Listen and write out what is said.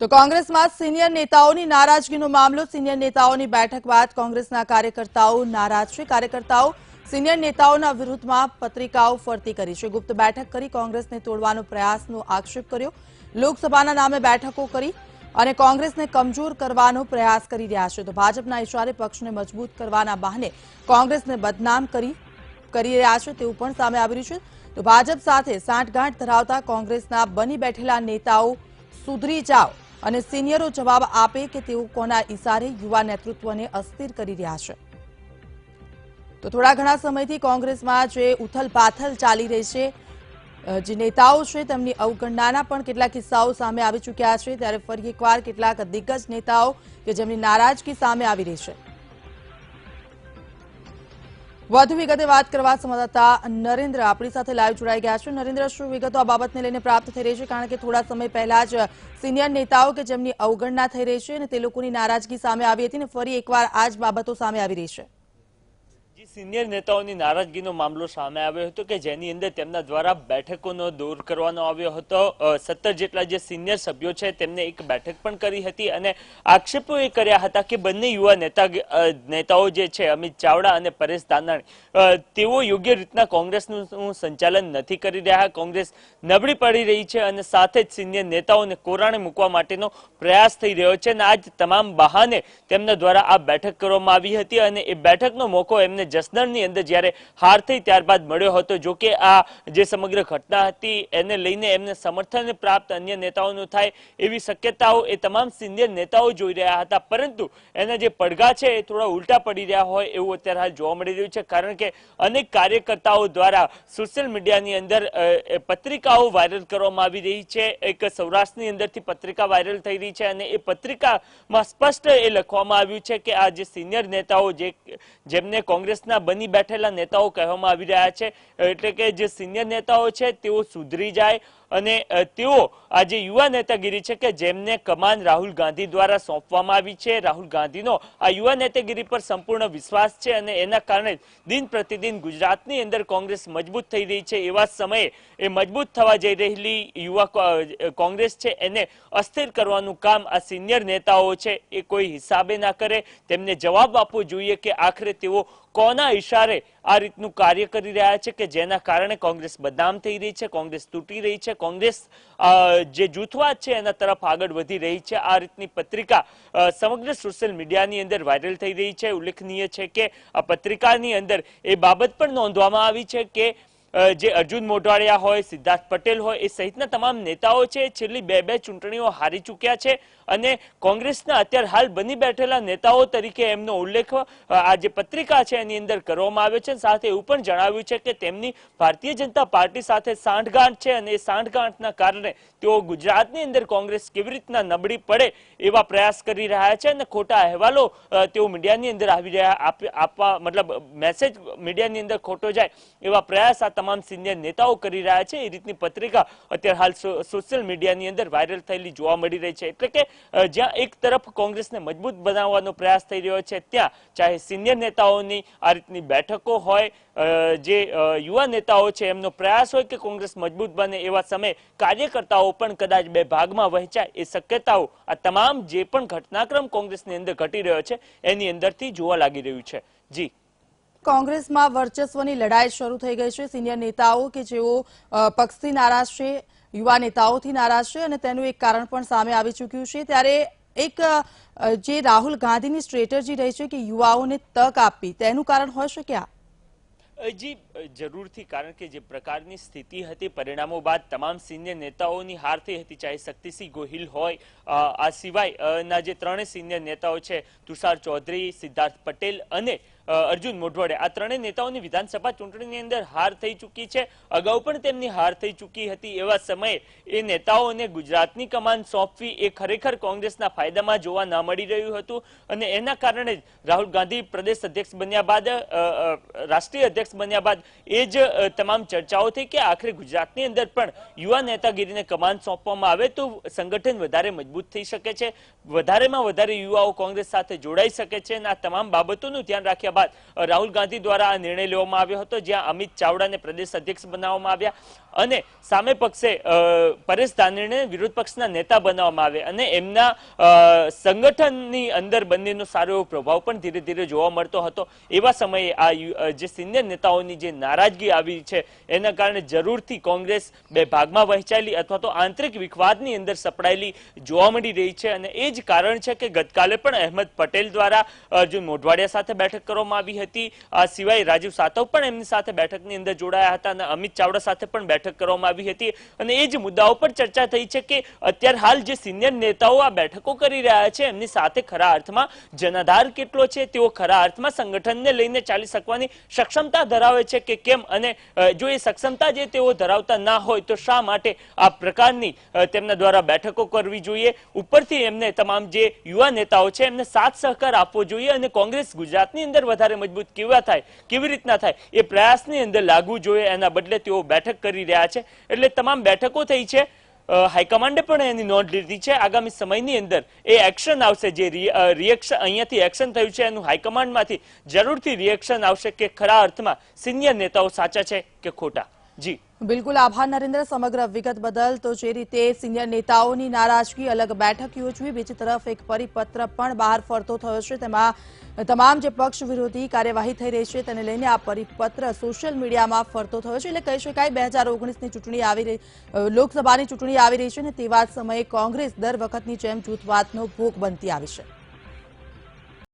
તો કોંગ્રેસમાં સિનિયર નેતાઓની નારાજગીનો મામલો, સિનિયર નેતાઓની બેઠક બાદ કોંગ્રેસના કાર્યકર્તાઓ નારાજ છે. કાર્યકર્તાઓ સિનિયર નેતાઓના વિરુદ્ધમાં પત્રિકાઓ ફરતી કરી છે. ગુપ્ત બેઠક કરી કોંગ્રેસને તોડવાનો પ્રયાસનો આક્ષેપ કર્યો. લોકસભાના નામે બેઠકો કરી અને કોંગ્રેસને કમજોર કરવાનો પ્રયાસ કરી રહ્યા છે. તો ભાજપના ઇશારે પક્ષને મજબૂત કરવાના બહાને કોંગ્રેસને બદનામ કરી કરી રહ્યા છે તેવું પણ સામે આવી રહ્યું છે. તો ભાજપ સાથે સાંઠગાંઠ ધરાવતા કોંગ્રેસના બની બેઠેલા નેતાઓ સુધરી જાઓ. અને સિનિયરો જવાબ આપે કે તેઓ કોના ઇશારે યુવા નેતૃત્વને અસ્થિર કરી રહ્યા છે. તો થોડા ઘણા સમયથી કોંગ્રેસમાં જે ઉથલ પાથલ ચાલી રહી છે જે નેતાઓ છે તેમની અવગણનાના પણ કેટલાક કિસ્સાઓ સામે આવી ચૂક્યા છે. ત્યારે ફરી એકવાર કેટલાક દિગ્ગજ નેતાઓ કે જેમની નારાજગી સામે આવી રહી છે. વધુ વિગતે વાત કરવા સંવાદદાતા નરેન્દ્ર આપણી સાથે લાઈવ જોડાઈ ગયા છે. નરેન્દ્ર, શું વિગતો આ બાબતને લઈને પ્રાપ્ત થઈ રહી છે? કારણ કે થોડા સમય પહેલા જ સિનિયર નેતાઓ કે જેમની અવગણના થઈ રહી છે અને તે લોકોની નારાજગી સામે આવી હતી અને ફરી એકવાર આ જ બાબતો સામે આવી રહી છે. સિનિયર નેતાઓની નારાજગીનો મામલો સામે આવ્યો હતો કે જેની અંદર તેમના દ્વારા બેઠકોનો દૂર કરવાનો આવ્યો હતો. સત્તર જેટલા જે સિનિયર સભ્યો છે તેમને એક બેઠક પણ કરી હતી અને આક્ષેપો એ કર્યા હતા કે બંને યુવા નેતા નેતાઓ જે છે, અમિત ચાવડા અને પરેશ દાનાણી તેઓ યોગ્ય રીતના કોંગ્રેસનું સંચાલન નથી કરી રહ્યા. કોંગ્રેસ નબળી પડી રહી છે અને સાથે જ સિનિયર નેતાઓને કોરાણે મૂકવા માટેનો પ્રયાસ થઈ રહ્યો છે અને આજ તમામ બહાને તેમના દ્વારા આ બેઠક કરવામાં આવી હતી અને એ બેઠકનો મોકો એમને જસદણની અંદર જ્યારે હાર થઈ ત્યારબાદ મળ્યો હતો, જો કે આ જે સમગ્ર ઘટના હતી, એને લઈને એમને સમર્થન પ્રાપ્ત અન્ય નેતાઓનું થાય એવી શક્યતાઓ એ તમામ સિનિયર નેતાઓ જોઈ રહ્યા હતા. પરંતુ એના જે પડઘા છે એ થોડા ઉલટા પડી રહ્યા હોય એવું અત્યારે હાલ જોવા મળી રહ્યું છે, કારણ કે અનેક કાર્યકર્તાઓ દ્વારા સોશિયલ મીડિયાની અંદર પત્રિકાઓ વાયરલ કરવામાં આવી રહી છે. એક સૌરાષ્ટ્રની અંદરથી પત્રિકા વાયરલ થઈ રહી છે અને એ પત્રિકામાં સ્પષ્ટ એ લખવામાં આવ્યું છે કે આ જે સિનિયર નેતાઓ જેમને કોંગ્રેસના બની બેઠેલા નેતાઓ કહેવામાં આવી રહ્યા છે. એટલે કે જે સિનિયર નેતાઓ છે, તેઓ સુધરી જાય. અને તેઓ આજે યુવા નેતાગીરી છે કે જેમને કમાન રાહુલ ગાંધી દ્વારા સોંપવામાં આવી છે. રાહુલ ગાંધીનો આ યુવા નેતાગીરી પર સંપૂર્ણ વિશ્વાસ છે અને એના કારણે દિન પ્રતિદિન ગુજરાતની અંદર કોંગ્રેસ મજબૂત થઈ રહી છે. એવા સમયે એ મજબૂત થવા જઈ રહેલી યુવા કોંગ્રેસ છે. એને અસ્થિર કરવાનું કામ આ સિનિયર નેતાઓ છે એ કોઈ હિસાબે ના કરે. તેમને જવાબ આપવો જોઈએ કે આખરે તેઓ કોના ઇશારે આ રીતનું કાર્ય કરી રહ્યા છે કે જેના કારણે કોંગ્રેસ બદનામ થઈ રહી છે, કોંગ્રેસ તૂટી રહી છે, કોંગ્રેસ જે જૂથવાદ છે એના તરફ આગળ વધી રહી છે. આ રીતની પત્રિકા સમગ્ર સોશિયલ મીડિયાની અંદર વાયરલ થઈ રહી છે. ઉલ્લેખનીય છે કે આ પત્રિકાની અંદર એ બાબત પણ નોંધવામાં આવી છે કે જે અર્જુન મોઢવાડિયા હોય, સિદ્ધાર્થ પટેલ હોય, એ સહિતના તમામ નેતાઓ છે, છેલ્લી બે બે ચૂંટણીઓ હારી ચૂક્યા છે અને કોંગ્રેસના અત્યારે હાલ બની બેઠેલા નેતાઓ તરીકે એમનો ઉલ્લેખ આ જે પત્રિકા છે એની અંદર કરવામાં આવ્યો છે સાથે એવું પણ જણાવ્યું છે કે તેમની ભારતીય જનતા પાર્ટી સાથે સાંઠગાંઠ છે અને એ સાંઠગાંઠના કારણે તેઓ ગુજરાતની અંદર કોંગ્રેસ કેવી રીતના નબળી પડે એવા પ્રયાસ કરી રહ્યા છે અને ખોટા અહેવાલો તેઓ મીડિયાની અંદર આવી રહ્યા આપવા, મતલબ, મેસેજ મીડિયાની અંદર ખોટો જાય એવા પ્રયાસ તમામ સિનિયર નેતાઓ કરી રહ્યા છે. એ રીતની પત્રિકા અત્યારે હાલ સોશિયલ મીડિયાની અંદર વાયરલ થયેલી જોવા મળી રહી છે. એટલે કે જ્યાં એક તરફ કોંગ્રેસને મજબૂત બનાવવાનો પ્રયાસ થઈ રહ્યો છે, ત્યાં ચાહે સિનિયર નેતાઓની આ રીતની બેઠકો હોય જે યુવા નેતાઓ છે, એમનો પ્રયાસ હોય કે કોંગ્રેસ મજબૂત બને એવા સમયે કાર્યકર્તાઓ પણ કદાચ બે ભાગમાં વહેંચાય એ શક્યતાઓ આ તમામ જે પણ ઘટનાક્રમ કોંગ્રેસની અંદર ઘટી રહ્યો છે, એની અંદરથી જોવા લાગી રહ્યું છે. જી. કોંગ્રેસમાં વર્ચસ્વની લડાઈ શરૂ થઈ ગઈ છે. સિનિયર નેતાઓ કે જેઓ પક્ષથી નારાજ છે, યુવા નેતાઓથી નારાજ છે અને તેનું એક કારણ પણ સામે આવી ચૂક્યું છે. ત્યારે એક જે રાહુલ ગાંધીની સ્ટ્રેટર્જી રહી છે કે યુવાઓને તક આપવી, તેનું કારણ હોય શકે આ જી જરૂરથી, કારણ કે જે પ્રકારની સ્થિતિ હતી, પરિણામો બાદ તમામ સિનિયર નેતાઓની હાર થઈ હતી, ચાહે શક્તિસિંહ ગોહિલ હોય આ સિવાય ના જે ત્રણેય સિનિયર નેતાઓ છે, તુષાર ચૌધરી, સિદ્ધાર્થ પટેલ અને અર્જુન મોઢવાડે. આ ત્રણેય નેતાઓની વિધાનસભા ચૂંટણીની અંદર હાર થઈ ચૂકી છે. અગાઉ પણ તેમની હાર થઈ ચૂકી હતી. એવા સમયે એ નેતાઓને ગુજરાતની કમાન સોંપવી એ ખરેખર કોંગ્રેસના ફાયદામાં જોવા ન મળી રહ્યું હતું. અને એના કારણે જ રાહુલ ગાંધી પ્રદેશ અધ્યક્ષ બન્યા બાદ રાષ્ટ્રીય અધ્યક્ષ બન્યા બાદ એ જ તમામ ચર્ચાઓ થઈ કે આખરે ગુજરાતની અંદર પણ યુવા નેતાગીરીને કમાન સોંપવામાં આવે તો સંગઠન વધારે મજબૂત થઈ શકે છે. વધારેમાં વધારે યુવાઓ કોંગ્રેસ સાથે જોડાઈ શકે છે. અને આ તમામ બાબતોનું ધ્યાન રાખ્યા બાદ રાહુલ ગાંધી દ્વારા આ નિર્ણય લેવામાં આવ્યો હતો, જ્યાં અમિત ચાવડાને પ્રદેશ અધ્યક્ષ બનાવવામાં આવ્યા. અને સામે પક્ષે પરેશ ધાનાણીને વિરોધ પક્ષના નેતા બનાવવામાં આવે અને એમના સંગઠનની અંદર બંનેનો સારો એવો પ્રભાવ પણ ધીરે ધીરે જોવા મળતો હતો. એવા સમયે આ જે સિનિયર નેતાઓની જે નારાજગી આવી છે, એના કારણે જરૂરથી કોંગ્રેસ બે ભાગમાં વહેંચાયેલી અથવા તો આંતરિક વિખવાદની અંદર સપડાયેલી જોવા મળી રહી છે અને એ જ કારણ છે કે ગતકાલે પણ અહેમદ પટેલ દ્વારા અર્જુન મોઢવાડિયા સાથે બેઠક કરવામાં આવી હતી, આ સિવાય રાજીવ સાતવ પણ એમની સાથે બેઠકની અંદર જોડાયા હતા અને અમિત ચાવડા સાથે પણ બેઠક કરવામાં આવી હતી અને એ જ મુદ્દાઓ પર ચર્ચા થઈ છે કે અત્યારે હાલ જે સિનિયર નેતાઓ આ બેઠકો કરી રહ્યા છે, એમની સાથે ખરા અર્થમાં જનાધાર કેટલો છે, તેઓ ખરા અર્થમાં સંગઠનને લઈને ચાલી શકવાની સક્ષમતા ધરાવે છે કે કેમ? અને જો એ સક્ષમતા જે તેઓ ધરાવતા ના હોય તો શા માટે આ પ્રકારની તેમના દ્વારા બેઠકો કરવી જોઈએ? ઉપરથી એમને તમામ જે યુવા નેતાઓ છે, એમને સાથ સહકાર આપવો જોઈએ અને કોંગ્રેસ ગુજરાતની અંદર વધારે મજબૂત કેવા થાય, કેવી રીતના થાય એ પ્રયાસની અંદર લાગવું જોઈએ. એના બદલે તેઓ બેઠક કરી રહ્યા છે. એટલે તમામ બેઠકો થઈ છે. હાઈકમાન્ડે પણ એની નોંધ લીધી છે. આગામી સમયની અંદર એ એક્શન આવશે જે રિએક્શન અહીંયાથી એક્શન થયું છે એનું હાઈકમાન્ડમાંથી જરૂરથી રિએક્શન આવશે કે ખરા અર્થમાં સિનિયર નેતાઓ સાચા છે કે ખોટા? જી. બિલકુલ આભાર નરેન્દ્ર, સમગ્ર વિગત બદલ. તો જે રીતે સિનિયર નેતાઓની નારાજગી અલગ બેઠક યોજવી, બીજી તરફ એક પરિપત્ર પણ બહાર ફરતો થયો છે. તેમાં તમામ જે પક્ષ વિરોધી કાર્યવાહી થઈ રહી છે, તેને લઈને આ પરિપત્ર સોશિયલ મીડિયામાં ફરતો થયો છે. એટલે કહી શકાય, બે હજાર ઓગણીસની ચૂંટણી આવી રહી લોકસભાની ચૂંટણી આવી રહી છે અને તેવા સમયે કોંગ્રેસ દર વખતની જેમ જૂથવાદનો ભોગ બનતી આવી છે.